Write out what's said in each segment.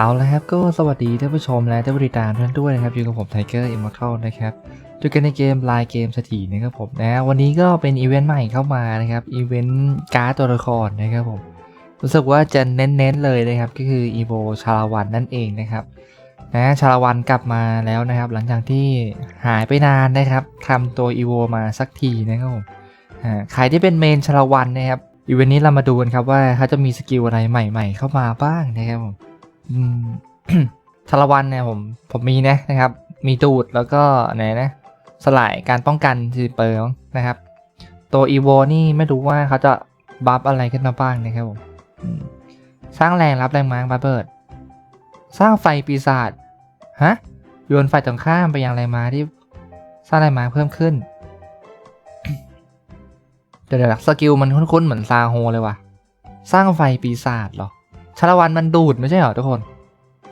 เอาละครับก็สวัสดีท่านผู้ชมและท่านผู้ติดตามท่านด้วยนะครับอยู่กับผมไทเกอร์อิมมอร์ทัลนะครับดูกันในเกมลายเกมสถีนะครับผมนะวันนี้ก็เป็นอีเวนต์ใหม่เข้ามานะครับอีเวนต์การ์ดตัวละครนะครับผมรู้สึกว่าจะเน้นๆเลยนะครับก็คืออีโวชาลาวันนั่นเองนะครับนะชาลาวันกลับมาแล้วนะครับ หลังจากที่หายไปนานนะครับทำตัวอีโวมาสักทีนะครับผมอ่าใครที่เป็นเมนชาลาวันนะครับอีเวนต์นี้เรามาดูกันครับว่าเขาจะมีสกิลอะไรใหม่ ๆ เข้ามาบ้างนะครับผม อืมชละวันเนี่ยผมผมมีนะนะครับ มีดูดแล้วก็ไหนนะสลายการป้องกันซีเปอร์นะครับ ตัวอีโวนี่ไม่รู้ว่าเขาจะบัฟอะไรขึ้นมาบ้างนะครับผมสร้างแรงรับแรงม้าบัฟเบิร์ดสร้างไฟปีศาจฮะโยนไฟตรงข้ามไปยังแรงม้าที่สร้างแรงม้าเพิ่มขึ้นเดี๋ยวสกิลมันคุ้นๆเหมือนซาโฮเลยว่ะ สร้างไฟปีศาจหรอ ชาละวันมันดูดไม่ใช่เหรอทุกคน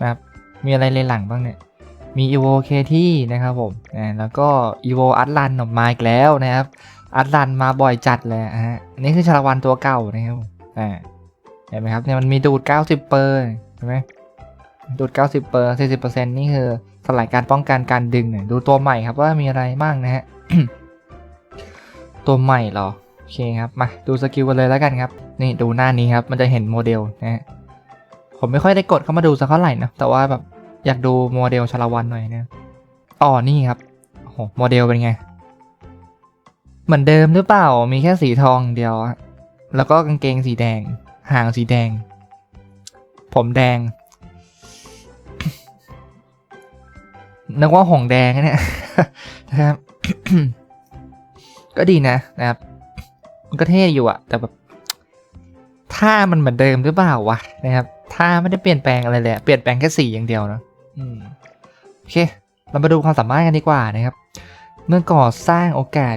นะครับ มีอะไรเลยหลังบ้างเนี่ย มี evo kt นะครับผมนะแล้วก็ evo อัตลันออกมาอีกแล้วนะครับอัตลันมาบ่อยจัดเลยอะฮะอันนี้คือชาละวันตัวเก่านะครับผมอ่าเห็นไหมครับเนี่ยมันมีดูด 90 เปอร์เห็นไหมดูด 90 เปอร์ 40%นี่คือสลายการป้องกันการดึงเนี่ยดูตัวใหม่ครับว่ามีอะไรบ้างนะฮะตัวใหม่เหรอ โอเคครับ มาดูสกิลกันเลยแล้วกันครับ นี่ดูหน้านี้ครับ มันจะเห็นโมเดลนะฮะ ผมไม่ค่อยได้กดเข้ามาดูสักเท่าไหร่นะ แต่ว่าแบบอยากดูโมเดลชาละวันหน่อยเนี่ยอ๋อนี่ครับโอ้โหโมเดลเป็นไง เหมือนเดิมหรือเปล่า มีแค่สีทองเดียว แล้วก็กางเกงสีแดง หางสีแดง ผมแดง นึกว่าหงแดงเนี่ยนะครับ ก็ดีนะนะครับมันก็เท่อยู่อะแต่แบบท่ามันเหมือนเดิมหรือเปล่าวะนะครับ ท่าไม่ได้เปลี่ยนแปลงอะไรเลยอะเปลี่ยนแปลงแค่สีอย่างเดียวนะอืมโอเค เรามาดูความสามารถกันดีกว่านะครับ เมื่อก่อสร้างโอกาส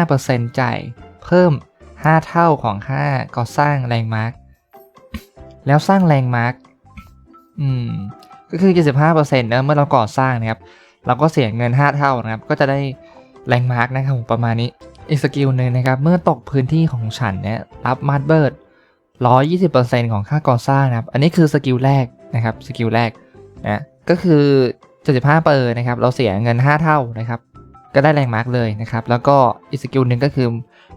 75%จ่ายเพิ่ม 5 เท่าของค่าก่อสร้างแรงมาร์กแล้วสร้างแรงมาร์กอืมก็คือ 75%นะเมื่อเราก่อสร้างนะครับ เราก็เสียเงิน 5 เท่านะครับ ก็จะได้แรงมาร์กนะครับผมประมาณนี้อีกสกิลหนึ่งนะครับ เมื่อตกพื้นที่ของฉันเนี่ยรับมาร์เบิร์ด 120%ของค่าก่อสร้างนะครับ อันนี้คือสกิลแรกนะครับ สกิลแรกนะ ก็คือ75เปอร์นะครับ เราเสียเงิน 5 เท่านะครับ ก็ได้แรงมาร์กเลยนะครับ แล้วก็อีกสกิลหนึ่งก็คือ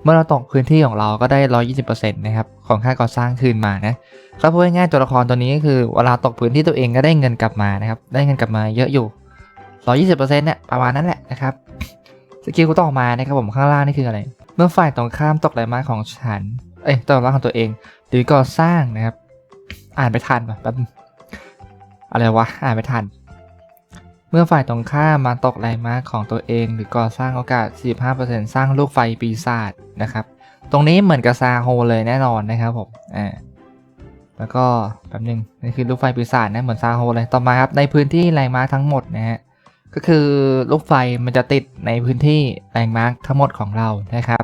เมื่อเราตกพื้นที่ของเราก็ได้ 120%นะครับของค่าก่อสร้างคืนมานะก็พูดง่ายๆตัวละครตัวนี้ก็คือเวลาตกพื้นที่ตัวเองก็ได้เงินกลับมานะครับ ได้เงินกลับมาเยอะอยู่ 120%เนี่ยประมาณนั้นแหละนะครับ สกิลต่อมานะครับผมข้างล่างนี่คืออะไร เมื่อฝ่ายตรงข้ามตกแรงม้าของฉัน เอ้ยตกแรงม้าของตัวเอง หรือก่อสร้างนะครับ อ่านไปทันป่ะแป๊บอะไรวะ อ่านไปทัน เมื่อฝ่ายตรงข้ามมาตกแรงม้าของตัวเอง หรือก่อสร้างโอกาส 45%สร้างลูกไฟปีศาจนะครับ ตรงนี้เหมือนกับซาโฮเลยแน่นอนนะครับผม อ่า แล้วก็แป๊บนึงนี่คือลูกไฟปีศาจนะ เหมือนซาโฮเลย ต่อมาครับ ในพื้นที่แรงม้าทั้งหมดนะฮะ ก็คือลูกไฟมันจะติดในพื้นที่แรงมาร์กทั้งหมดของเรานะครับ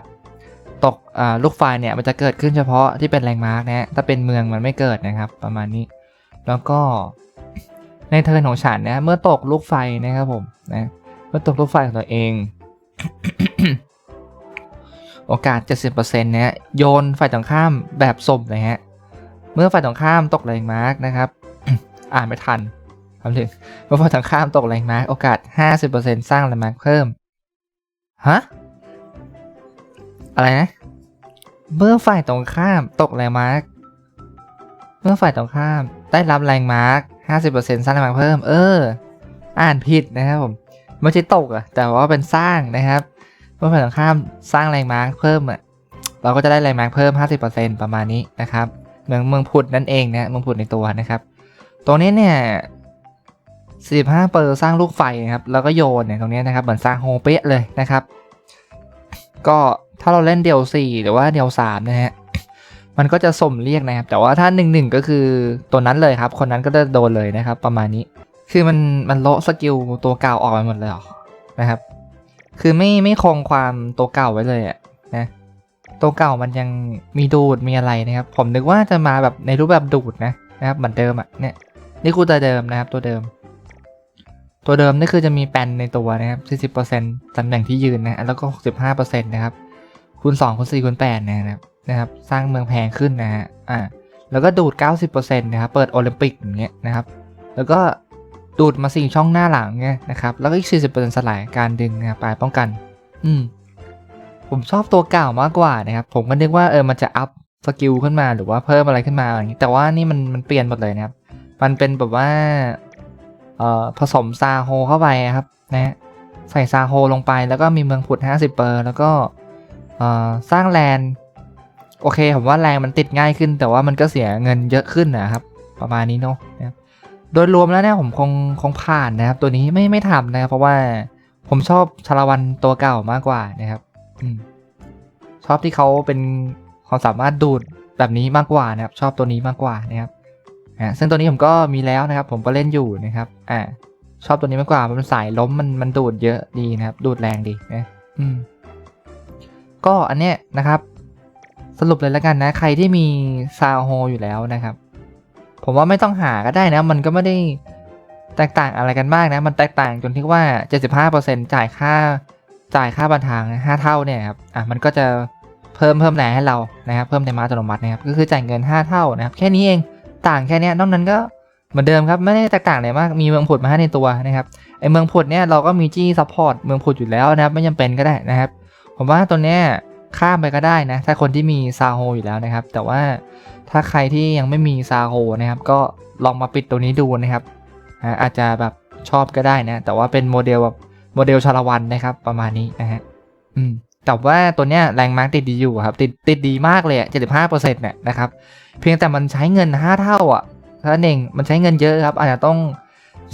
ตกลูกไฟเนี่ยมันจะเกิดขึ้นเฉพาะที่เป็นแรงมาร์กนะฮะถ้าเป็นเมืองมันไม่เกิดนะครับ ประมาณนี้ แล้วก็ในเทิร์นของฉันนะเมื่อตกลูกไฟนะครับผมนะเมื่อตกลูกไฟของตัวเอง โอกาส 70%เนี่ยโยนฝ่ายตรงข้ามแบบสมนะฮะเมื่อฝ่ายตรงข้ามตกแรงมาร์กนะครับ อ่านไม่ทันคำถึงเมื่อฝ่ายตรงข้ามตกแรงมาร์กโอกาส 50%สร้างแรงมาร์กเพิ่มฮะ อะไรนะ เมื่อฝ่ายตรงข้ามตกแรงมาร์กเมื่อฝ่ายตรงข้ามได้รับแรงมาร์ก50%สร้างแรงมาร์กเพิ่ม เออ อ่านผิดนะครับผม ไม่ใช่ตกอะแต่ว่าเป็นสร้างนะครับ เมื่อฝ่ายตรงข้ามสร้างแรงมาร์กเพิ่มอะเราก็จะได้แรงมาร์กเพิ่ม 50%ประมาณนี้นะครับเหมืองเมืองผุดนั่นเองนะเมืองผุดในตัวนะครับตัวนี้เนี่ย45เปอร์สร้างลูกไฟนะครับ แล้วก็โยนเนี่ยตรงนี้นะครับ เหมือนสร้างโฮเป๊ะเลยนะครับ ก็ ถ้าเราเล่นเดียว4หรือว่าเดียว3นะฮะมันก็จะสมเรียกนะครับ แต่ว่าถ้า1 1ก็คือตัวนั้นเลยครับ คนนั้นก็จะโดนเลยนะครับ ประมาณนี้ คือมันมันโละสกิลตัวเก่าออกไปหมดเลยหรอนะครับ คือไม่ไม่คงความตัวเก่าไว้เลยอะนะตัวเก่ามันยังมีดูดมีอะไรนะครับ ผมนึกว่าจะมาแบบในรูปแบบดูดนะนะครับเหมือนเดิมอะเนี่ยนี่คือตัวเดิมนะครับตัวเดิม ตัวเดิมนี่คือจะมีแปนในตัวนะครับ 40%ตำแหน่งที่ยืนนะแล้วก็ 65%นะครับ คูณ2คูณ4คูณ8นะครับนะครับ สร้างเมืองแพงขึ้นนะฮะอ่าแล้วก็ดูด 90%นะครับเปิดโอลิมปิกอย่างเงี้ยนะครับ แล้วก็ดูดมาสี่ช่องหน้าหลังไงนะครับแล้วก็อีก 40%สลายการดึงนะครับปลายป้องกัน อืมผมชอบตัวเก่ามากกว่านะครับ ผมก็นึกว่าเออมันจะอัพสกิลขึ้นมาหรือว่าเพิ่มอะไรขึ้นมาอะไรอย่างนี้แต่ว่านี่มันมันเปลี่ยนหมดเลยนะครับ มันเป็นแบบว่าเอ่อผสมซาโฮเข้าไปครับนะฮะใส่ซาโฮลงไปแล้วก็มีเมืองผุด 50เปอร์แล้วก็ สร้างแลนโอเคผมว่าแรงมันติดง่ายขึ้น แต่ว่ามันก็เสียเงินเยอะขึ้นนะครับ ประมาณนี้เนาะนะครับโดยรวมแล้วเนี่ยผมคงคงผ่านนะครับ ตัวนี้ไม่ไม่ทำนะครับ เพราะว่าผมชอบชาละวันตัวเก่ามากกว่านะครับอชอบที่เขาเป็นความสามารถดูดแบบนี้มากกว่านะครับ ชอบตัวนี้มากกว่านะครับอ่าซึ่งตัวนี้ผมก็มีแล้วนะครับ ผมก็เล่นอยู่นะครับอ่าชอบตัวนี้มากกว่ามันสายล้มมันมันดูดเยอะดีนะครับ ดูดแรงดีนะอืม ก็อันเนี้ยนะครับ สรุปเลยแล้วกันนะ ใครที่มีซาวโฮอยู่แล้วนะครับ ผมว่าไม่ต้องหาก็ได้นะ มันก็ไม่ได้แตกต่างอะไรกันมากนะ มันแตกต่างจนที่ว่า 75%จ่ายค่าจ่ายค่าบันทาง 5 เท่าเนี่ยครับ อะ มันก็จะเพิ่มเพิ่มแรงให้เรา นะครับ เพิ่มในมาอัตโนมัตินะครับ ก็คือจ่ายเงิน 5 เท่านะครับ แค่นี้เอง ต่างแค่นี้นอกนั้นก็เหมือนเดิมครับ ไม่ได้แตกต่างอะไรมาก มีเมืองผุดมาให้ในตัวนะครับ ไอเมืองผุดเนี่ยเราก็มีจี้ซัพพอร์ตเมืองผุดอยู่แล้วนะครับ ไม่จำเป็นก็ได้นะครับ ผมว่าตัวเนี้ยข้ามไปก็ได้นะ ถ้าคนที่มีซาโฮอยู่แล้วนะครับ แต่ว่าถ้าใครที่ยังไม่มีซาโฮนะครับ ก็ลองมาปิดตัวนี้ดูนะครับ อาจจะแบบชอบก็ได้นะ แต่ว่าเป็นโมเดลแบบโมเดลชาละวันนะครับ ประมาณนี้นะฮะอืมแต่ว่าตัวเนี้ยแรงมาร์กติดดีอยู่ครับ ติดติดดีมากเลยอะ75%เนี่ยนะครับ เพียงแต่มันใช้เงิน5เท่าอะเท่านั้นเองมันใช้เงินเยอะครับ อาจจะต้อง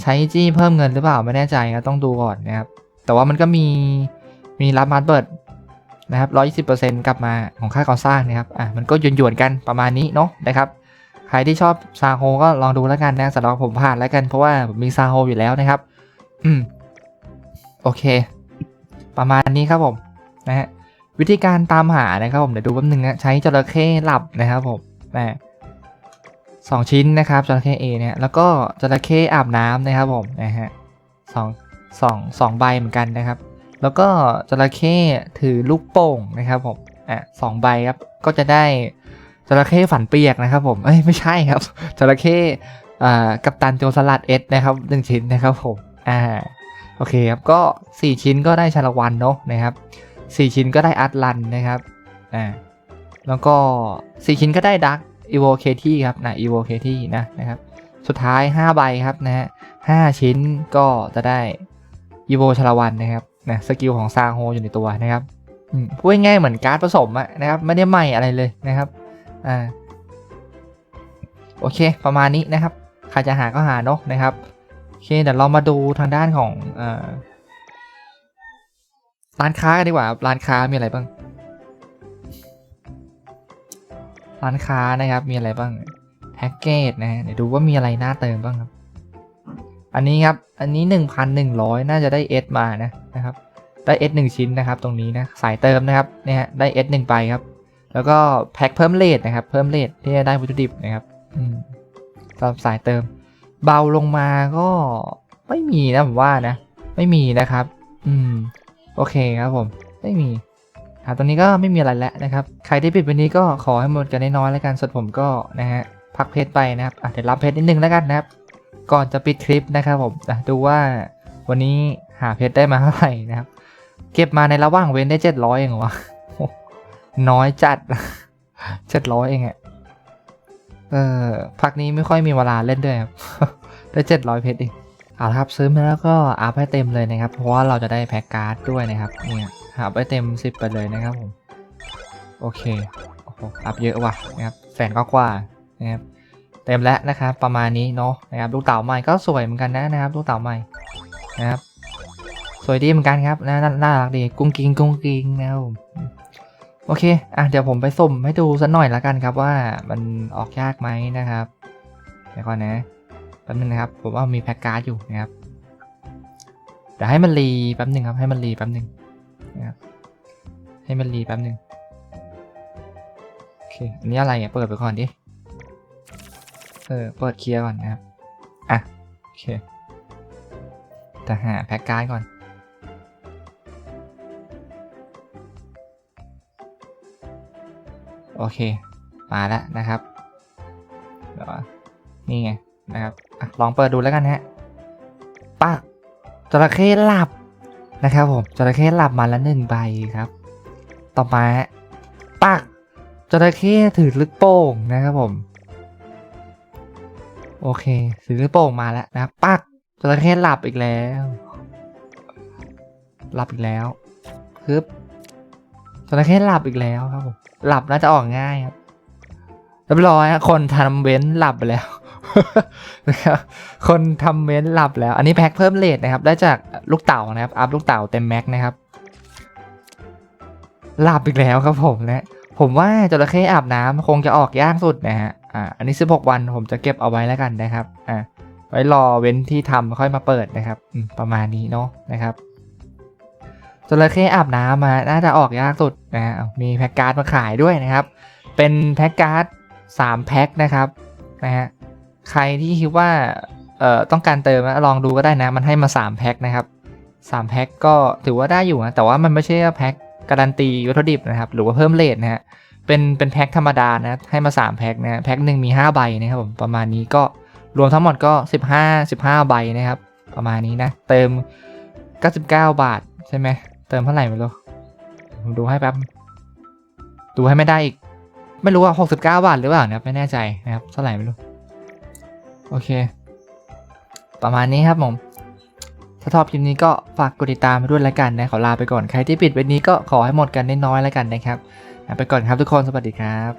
ใช้จี้เพิ่มเงินหรือเปล่าไม่แน่ใจครับต้องดูก่อนนะครับ แต่ว่ามันก็มีมีรับมาร์เบิร์ด นะครับ120%กลับมาของค่าก่อสร้างนะครับอะมันก็หยวนๆกันประมาณนี้เนาะนะครับใครที่ชอบซาโฮก็ลองดูแล้วกันนะสำหรับผมผ่านแล้วกันเพราะว่าผมมีซาโฮอยู่แล้วนะครับ อืมโอเค ประมาณนี้ครับผมนะฮะวิธีการตามหานะครับผมเดี๋ยวดูแป๊บนึงนะใช้จระเข้หลับนะครับผมนะสองชิ้นนะครับจระเข้เอเนี่ยแล้วก็จระเข้อาบน้ำนะครับผมนะฮะสองสองสองใบเหมือนกันนะครับ แล้วก็จระเข้ถือลูกโป่งนะครับผมอะสองใบครับ ก็จะได้จระเข้ฝันเปียกนะครับผม เอ้ยไม่ใช่ครับจระเข้อ่ากัปตันโจสลัดเอสนะครับหนึ่งชิ้นนะครับผม อ่าโอเคครับ ก็ 4 ชิ้นก็ได้ชาละวันเนาะนะครับ 4 ชิ้นก็ได้อัตลันนะครับอ่าแล้วก็ 4 ชิ้นก็ได้ดักอีโวเคที่ครับนะอีโวเคที่นะนะครับสุดท้าย 5 ใบครับนะฮะ5ชิ้นก็จะได้อีโวชาละวันนะครับ นะสกิลของซางโฮอยู่ในตัวนะครับพูดง่ายๆเหมือนการ์ดผสมอะนะครับไม่ได้ใหม่อะไรเลยนะครับอ่าโอเค ประมาณนี้นะครับใครจะหาก็หาเนาะนะครับโอเคเดี๋ยวเรามาดูทางด้านของอ่าร้านค้ากันดีกว่าร้านค้ามีอะไรบ้าง ร้านค้านะครับมีอะไรบ้างแพ็กเกจนะฮะเดี๋ยวดูว่ามีอะไรน่าเติมบ้างครับ อันนี้ครับ อันนี้ 1,100 น่าจะได้ S มานะนะครับ ได้ S 1 ชิ้นนะครับ ตรงนี้นะ สายเติมนะครับ เนี่ยได้ S 1ไปครับ แล้วก็แพ็คเพิ่มเลทนะครับ เพิ่มเลทที่จะได้วัตถุดิบนะครับอืมสำหรับสายเติม เบาลงมาก็ไม่มีนะผมว่านะ ไม่มีนะครับ อืม โอเคครับผม ไม่มีครับตรงนี้ก็ไม่มีอะไรแล้วนะครับ ใครที่ปิดวันนี้ก็ขอให้หมดกันน้อยๆแล้วกันส่วนผมก็นะฮะพักเพจไปนะครับเดี๋ยวรับเพจนิดนึงแล้วกันนะครับ ก่อนจะปิดคลิปนะครับผมดูว่าวันนี้หาเพจได้มาเท่าไหร่นะครับ เก็บมาในระหว่างเว้นได้เจ็ดร้อยเองวะน้อยจัดเจ็ดร้อยเองอะเออพักนี้ไม่ค่อยมีเวลาเล่นด้วยครับได้เจ็ดร้อยเพชรเองเอาละครับซื้อมาแล้วก็อัพให้เต็มเลยนะครับ เพราะว่าเราจะได้แพ็กการ์ดด้วยนะครับเนี่ยอัพให้เต็ม10ไปเลยนะครับผมโอเคอัพเยอะว่ะนะครับแสนก็กว่านะครับ เต็มแล้วนะครับประมาณนี้เนาะนะครับลูกเต่าใหม่ก็สวยเหมือนกันนะนะครับลูกเต่าใหม่นะครับสวยดีเหมือนกันครับน่าน่ารักดีกุ้งกิงกุ้งกิงนะครับโอเคอะเดี๋ยวผมไปสุ่มให้ดูสักหน่อยละกันครับว่ามันออกยากไหมนะครับเดี๋ยวก่อนนะแป๊บนึงนะครับผมว่ามีแพ็กการ์ดอยู่นะครับเดี๋ยวให้มันรีแป๊บนึงครับให้มันรีแป๊บนึงนะครับให้มันรีแป๊บนึงโอเคอันนี้อะไรอะเปิดไปก่อนดิ เออเปิดเคลียร์ก่อนนะครับ อะ โอเค แต่หาแพ็กการ์ดก่อน โอเค มาแล้วนะครับเดี๋ยวนี่ไงนะครับอะลองเปิดดูแล้วกันฮะปักจระเข้หลับนะครับผมจระเข้หลับมาแล้วหนึ่งใบครับ ต่อมาฮะปักจระเข้ถือลูกโป่งนะครับผม โอเคถือโป่งมาแล้วนะปักจระเข้หลับอีกแล้ว หลับอีกแล้วคือจระเข้หลับอีกแล้วครับผมหลับน่าจะออกง่ายครับเรียบร้อยคนทำเว้นหลับไปแล้วนะครับคนทำเว้นหลับแล้ว อันนี้แพ็คเพิ่มเลทนะครับ ได้จากลูกเต่านะครับ อัพลูกเต่าเต็มแม็กนะครับ หลับอีกแล้วครับผมนะ ผมว่าจระเข้อาบน้ำคงจะออกยากสุดนะฮะ อ่าอันนี้ 16 วันผมจะเก็บเอาไว้แล้วกันนะครับอ่าไว้รอเว้นที่ทำค่อยมาเปิดนะครับประมาณนี้เนาะนะครับจระเข้อาบน้ำมาน่าจะออกยากสุดนะฮะมีแพ็กการ์ดมาขายด้วยนะครับ เป็นแพ็กการ์ด3แพ็คนะครับนะฮะใครที่คิดว่าเอ่อต้องการเติมนะลองดูก็ได้นะ มันให้มา 3 แพ็คนะครับ3แพ็คก็ถือว่าได้อยู่นะแต่ว่ามันไม่ใช่แพ็คการันตีวัตถุดิบนะครับ หรือว่าเพิ่มเลทนะฮะ เป็นเป็นแพ็คธรรมดานะให้มา 3 แพ็คนะแพ็คหนึ่งมี 5 ใบนะครับผมประมาณนี้ก็รวมทั้งหมดก็ 15 15 ใบนะครับ ประมาณนี้นะ เติม 99 บาทใช่ไหมเติมเท่าไหร่ไม่รู้ผมดูให้แป๊บดูให้ไม่ได้อีก ไม่รู้ว่า 69 บาทหรือเปล่านะครับไม่แน่ใจนะครับเท่าไหร่ไม่รู้ โอเค ประมาณนี้ครับผมถ้าชอบคลิปนี้ก็ฝากกดติดตามด้วยแล้วกันนะขอลาไปก่อนใครที่ปิดเว็บนี้ก็ขอให้หมดกันน้อยๆแล้วกันนะครับ ไปก่อนครับทุกคนสวัสดีครับ